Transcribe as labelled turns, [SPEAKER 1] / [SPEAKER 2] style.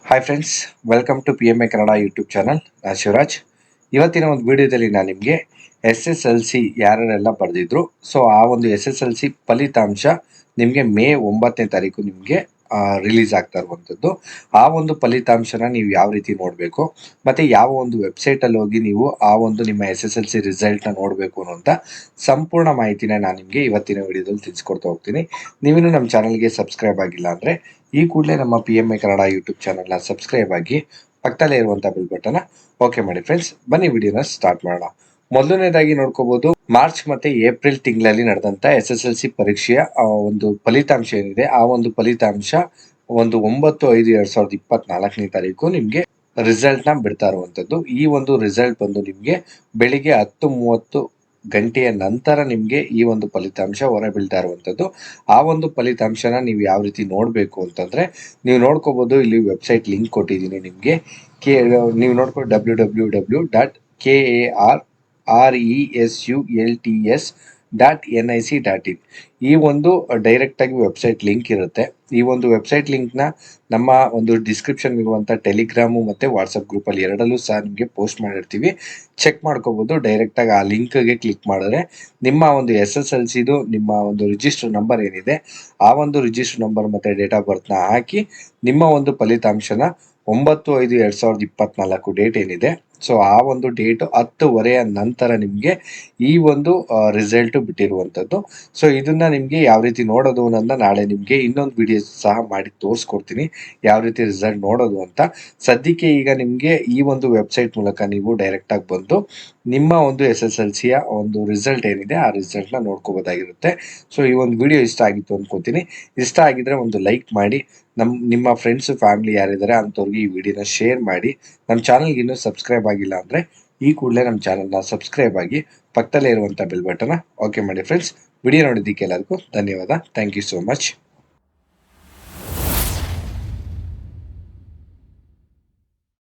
[SPEAKER 1] Hi friends welcome to P M A Kannada YouTube channel ನಾನು ಶಿವರಾಜ್ ಇವತ್ತಿನ ಒಂದು ವಿಡಿಯೋದಲ್ಲಿ ನಾನು ನಿಮಗೆ ಎಸ್ ಎಸ್ ಎಲ್ ಸಿ ಯಾರ್ಯಾರೆಲ್ಲ ಬರೆದಿದ್ರು. ಸೊ ಆ ಒಂದು ಎಸ್ ಎಸ್ ಎಲ್ ಸಿ ಫಲಿತಾಂಶ ನಿಮಗೆ ಮೇ ಒಂಬತ್ತನೇ ತಾರೀಕು ನಿಮಗೆ ರಿಲೀಸ್ ಆಗ್ತಾ ಇರುವಂಥದ್ದು. ಆ ಒಂದು ಫಲಿತಾಂಶನ ನೀವು ಯಾವ ರೀತಿ ನೋಡಬೇಕು? ಮತ್ತು ಯಾವ ಒಂದು ವೆಬ್ಸೈಟಲ್ಲಿ ಹೋಗಿ ನೀವು ಆ ಒಂದು ನಿಮ್ಮ ಎಸ್ ಎಸ್ ಎಲ್ ಸಿ ರಿಸಲ್ಟ್ನ ನೋಡಬೇಕು ಅನ್ನೋಂಥ ಸಂಪೂರ್ಣ ಮಾಹಿತಿನ ನಾನು ನಿಮಗೆ ಇವತ್ತಿನ ವಿಡಿಯೋದಲ್ಲಿ ತಿಳಿಸ್ಕೊಡ್ತಾ ಹೋಗ್ತೀನಿ. ನೀವಿನ್ನೂ ನಮ್ಮ ಚಾನಲ್ಗೆ ಸಬ್ಸ್ಕ್ರೈಬ್ ಆಗಿಲ್ಲ ಅಂದರೆ ಈ ಕೂಡಲೇ ನಮ್ಮ P M A Kannada YouTube ಚಾನಲ್ನ ಸಬ್ಸ್ಕ್ರೈಬ್ ಆಗಿ ಪಕ್ಕದಲ್ಲೇ ಇರುವಂಥ ಬಿಲ್ ಬಟನ್ ಓಕೆ ಮಾಡಿ ಫ್ರೆಂಡ್ಸ್ ಬನ್ನಿ ವಿಡಿಯೋನ ಸ್ಟಾರ್ಟ್ ಮಾಡೋಣ. ಮೊದಲನೇದಾಗಿ ನೋಡ್ಕೋಬಹುದು ಮಾರ್ಚ್ ಮತ್ತೆ ಏಪ್ರಿಲ್ ತಿಂಗಳಲ್ಲಿ ನಡೆದಂತ ಎಸ್ ಎಸ್ ಎಲ್ ಸಿ ಪರೀಕ್ಷೆಯ ಒಂದು ಫಲಿತಾಂಶ ಏನಿದೆ, ಆ ಒಂದು ಫಲಿತಾಂಶ ಒಂದು ಒಂಬತ್ತು ಐದು ಎರಡ್ ಸಾವಿರದ ಇಪ್ಪತ್ನಾಲ್ಕನೇ ತಾರೀಕು ನಿಮ್ಗೆ ರಿಸಲ್ಟ್ನ ಬಿಡ್ತಾ ಇರುವಂತದ್ದು. ಈ ಒಂದು ರಿಸಲ್ಟ್ ಬಂದು ನಿಮ್ಗೆ ಬೆಳಿಗ್ಗೆ ಹತ್ತು ಮೂವತ್ತು ಗಂಟೆಯ ನಂತರ ನಿಮಗೆ ಈ ಒಂದು ಫಲಿತಾಂಶ ಹೊರ ಬೀಳ್ತಾ ಇರುವಂಥದ್ದು ಆ ಒಂದು ಫಲಿತಾಂಶನ ನೀವು ಯಾವ ರೀತಿ ನೋಡಬೇಕು ಅಂತಂದ್ರೆ, ನೀವು ನೋಡ್ಕೋಬಹುದು ಇಲ್ಲಿ ವೆಬ್ಸೈಟ್ ಲಿಂಕ್ ಕೊಟ್ಟಿದ್ದೀನಿ ನಿಮಗೆ. ಕೆ, ನೀವು ನೋಡ್ಕೊಂಡು W W W dot K A R R E S U L T S dot N I C dot in ಈ ಒಂದು ಡೈರೆಕ್ಟಾಗಿ ವೆಬ್ಸೈಟ್ ಲಿಂಕ್ ಇರುತ್ತೆ. ಈ ಒಂದು ವೆಬ್ಸೈಟ್ ಲಿಂಕ್ನ ನಮ್ಮ ಒಂದು ಡಿಸ್ಕ್ರಿಪ್ಷನ್ ಇರುವಂಥ ಟೆಲಿಗ್ರಾಮು ಮತ್ತು ವಾಟ್ಸಪ್ ಗ್ರೂಪಲ್ಲಿ ಎರಡಲ್ಲೂ ಸಹ ನಿಮಗೆ ಪೋಸ್ಟ್ ಮಾಡಿರ್ತೀವಿ. ಚೆಕ್ ಮಾಡ್ಕೋಬೋದು. ಡೈರೆಕ್ಟಾಗಿ ಆ ಲಿಂಕ್ಗೆ ಕ್ಲಿಕ್ ಮಾಡಿದ್ರೆ ನಿಮ್ಮ ಒಂದು ಎಸ್ ಎಸ್ ಎಲ್ ಸಿದು ನಿಮ್ಮ ಒಂದು ರಿಜಿಸ್ಟರ್ ನಂಬರ್ ಏನಿದೆ, ಆ ಒಂದು ರಿಜಿಸ್ಟರ್ ನಂಬರ್ ಮತ್ತು ಡೇಟ್ ಆಫ್ ಬರ್ತ್ನ ಹಾಕಿ ನಿಮ್ಮ ಒಂದು ಫಲಿತಾಂಶನ ಒಂಬತ್ತು ಐದು ಎರಡು ಸಾವಿರದ ಇಪ್ಪತ್ನಾಲ್ಕು ಡೇಟ್ ಏನಿದೆ ಸೊ ಆ ಒಂದು ಡೇಟ್ ಹತ್ತುವರೆಯ ನಂತರ ನಿಮಗೆ ಈ ಒಂದು ರಿಸಲ್ಟ್ ಬಿಟ್ಟಿರುವಂಥದ್ದು. ಸೊ ಇದನ್ನ ನಿಮಗೆ ಯಾವ ರೀತಿ ನೋಡೋದು ಅನ್ನೋದನ್ನ ನಾಳೆ ನಿಮಗೆ ಇನ್ನೊಂದು ವಿಡಿಯೋ ಸಹ ಮಾಡಿ ತೋರಿಸ್ಕೊಡ್ತೀನಿ. ಯಾವ ರೀತಿ ರಿಸಲ್ಟ್ ನೋಡೋದು ಅಂತ. ಸದ್ಯಕ್ಕೆ ಈಗ ನಿಮಗೆ ಈ ಒಂದು ವೆಬ್ಸೈಟ್ ಮೂಲಕ ನೀವು ಡೈರೆಕ್ಟ್ ಆಗಿ ಬಂದು ನಿಮ್ಮ ಒಂದು ಎಸ್ ಎಸ್ ಎಲ್ ಸಿಯ ಒಂದು ರಿಸಲ್ಟ್ ಏನಿದೆ, ಆ ರಿಸಲ್ಟ್ನ ನೋಡ್ಕೋಬೋದಾಗಿರುತ್ತೆ. ಸೊ ಈ ಒಂದು ವಿಡಿಯೋ ಇಷ್ಟ ಆಗಿತ್ತು ಅನ್ಕೋತೀನಿ. ಇಷ್ಟ ಆಗಿದ್ರೆ ಒಂದು ಲೈಕ್ ಮಾಡಿ ನಮ್ಮ ನಿಮ್ಮ ಫ್ರೆಂಡ್ಸ್ ಫ್ಯಾಮಿಲಿ ಯಾರಿದ್ದಾರೆ ಅಂಥವ್ರಿಗೆ ಈ ವಿಡಿಯೋನ ಶೇರ್ ಮಾಡಿ ನಮ್ಮ ಚಾನಲ್ಗೆ ಇನ್ನೂ ಸಬ್ಸ್ಕ್ರೈಬ್ ಆಗಿಲ್ಲ ಅಂದರೆ ಈ ಕೂಡಲೇ ನಮ್ಮ ಚಾನಲ್ನ ಸಬ್ಸ್ಕ್ರೈಬ್ ಆಗಿ ಪಕ್ಕದಲ್ಲೇ ಇರುವಂಥ ಬೆಲ್ ಬಟನ್ನ ಓಕೆ ಮಾಡಿ ಫ್ರೆಂಡ್ಸ್ ವಿಡಿಯೋ ನೋಡಿದ್ದಕ್ಕೆ ಎಲ್ಲರಿಗೂ ಧನ್ಯವಾದ. Thank you so much